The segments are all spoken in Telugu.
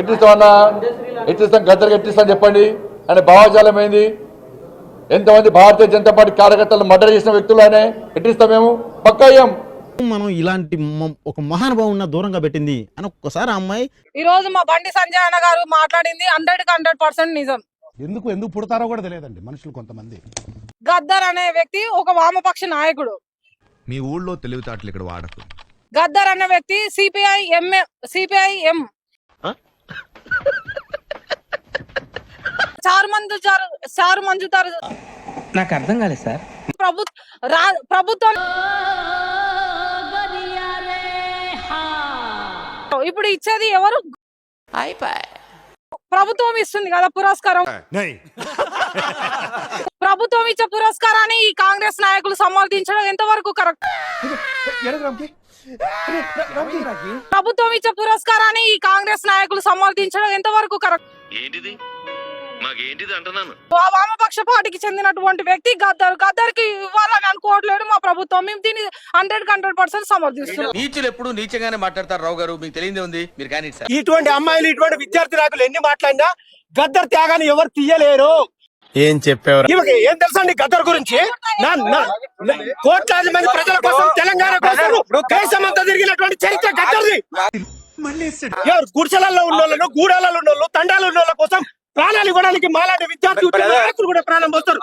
ఎట్టిస్తామన్నా ఎట్టిస్తాం గద్దరికి ఎట్టిస్తాం చెప్పండి. ఆయన భావజాలం ఏంది? ఎంతమంది భారతీయ జనతా పార్టీ కార్యకర్తలు మర్డర్ చేసిన వ్యక్తులు ఆయన? ఎట్టిస్తాం మేము? పక్కా అయ్యాం మనం ఇలాంటి ఒక మహానుభావున్న దూరంగా పెట్టింది అని ఒక్కసారి ఆ అమ్మాయి ఈ రోజు మా బండి సంజయ్ అన్న గారు మాట్లాడింది హండ్రెడ్కి హండ్రెడ్ పర్సెంట్ నిజం. ఎందుకు ఎందుకు పుడతారో కూడా తెలియదండి మనుషులు కొంతమంది. గద్దర్ అనే వ్యక్తి ఒక వామపక్ష నాయకుడు. మీ ఊళ్ళో తెలివితేటలు ఇక్కడ వాడకు. గద్దర్ అనే వ్యక్తి సిపిఐ ఎంఏ సిపిఐ ఎం చారు మంది చారు మంజుతారు నాకు అర్థం కాలేదు సార్. ప్రభు ప్రభుత్వం. ఇప్పుడు ఇచ్చేది ఎవరు? ప్రభుత్వం ఇస్తుంది కదా పురస్కారం. ప్రభుత్వం ఇచ్చే పురస్కారాన్ని ఈ కాంగ్రెస్ నాయకులు సమర్థించడం ఎంతవరకు కరెక్ట్? ప్రభుత్వం ఇచ్చే పురస్కారాన్ని ఈ కాంగ్రెస్ నాయకులు సమర్థించడం ఎంతవరకు కరెక్ట్? ఏంటిది? మాకేంటిది అంటున్నాను? వామపక్ష పార్టీకి చెందినటువంటి వ్యక్తి గద్దర్. గద్దర్కి ఇవ్వాలని అనుకోవట్లేదు మా ప్రభుత్వం. మేము దీన్ని హండ్రెడ్ హండ్రెడ్ పర్సెంట్ సమర్థిస్తున్నాం. నీచులు ఎప్పుడు నీచంగానే మాట్లాడతారు రావు గారు? మీకు తెలియదే ఉంది. మీరు కానీ ఇటువంటి అమ్మాయిలు ఇటువంటి విద్యార్థి నాయకులు ఎన్ని మాట్లాడినా గద్దర్ త్యాగాన్ని ఎవరు తీయలేరు. ఏం చెప్పావు ఈమెకి ఏం తెలుసండి గద్దర్ గురించి? కోట్లాది మంది ప్రజల కోసం తెలంగాణ కోసం దేశమంతా తిరిగినటువంటి చరిత్ర గద్దర్ది. ఎవరు గుడిసెలలో ఉన్న వాళ్ళను గూడాలలో ఉన్న వాళ్ళు తండాలు ఉన్న వాళ్ళ కోసం ప్రాణాలు ఇవ్వడానికి మాలాంటి విద్యార్థి నాయకులు కూడా ప్రాణం పోస్తారు.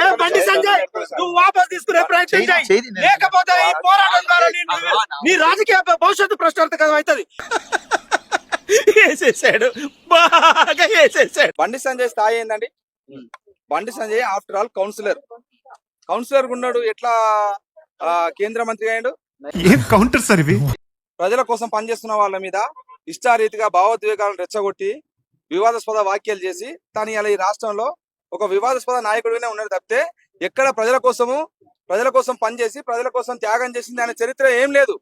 ఏం బండి సంజయ్ నువ్వు వాపస్ తీసుకునే ప్రయత్నం చేయి లేకపోతే ఈ పోరాటం ద్వారా నీ- నీ రాజకీయ భవిష్యత్తు ప్రశ్నార్థకం అవుతుంది. వేసేసాడు. బాగా వేసేసాడు. బండి సంజయ్ స్థాయి ఏందండి? Bandi Sanjay after all councillor. Councillor ఉన్నాడు ఎట్లా ఆ, కేంద్ర మంత్రి అయ్యాడు? ఏం కౌంటర్ సార్ ప్రజల కోసం పనిచేస్తున్న వాళ్ళ మీద ఇష్టారీతిగా భావోద్వేగాలను రెచ్చగొట్టి వివాదాస్పద వ్యాఖ్యలు చేసి తను ఇలా ఈ రాష్ట్రంలో ఒక వివాదాస్పద నాయకుడిగానే ఉన్నాడు తప్పితే ఎక్కడ ప్రజల కోసము ప్రజల కోసం పనిచేసి ప్రజల కోసం త్యాగం చేసింది అనే చరిత్ర ఏం లేదు.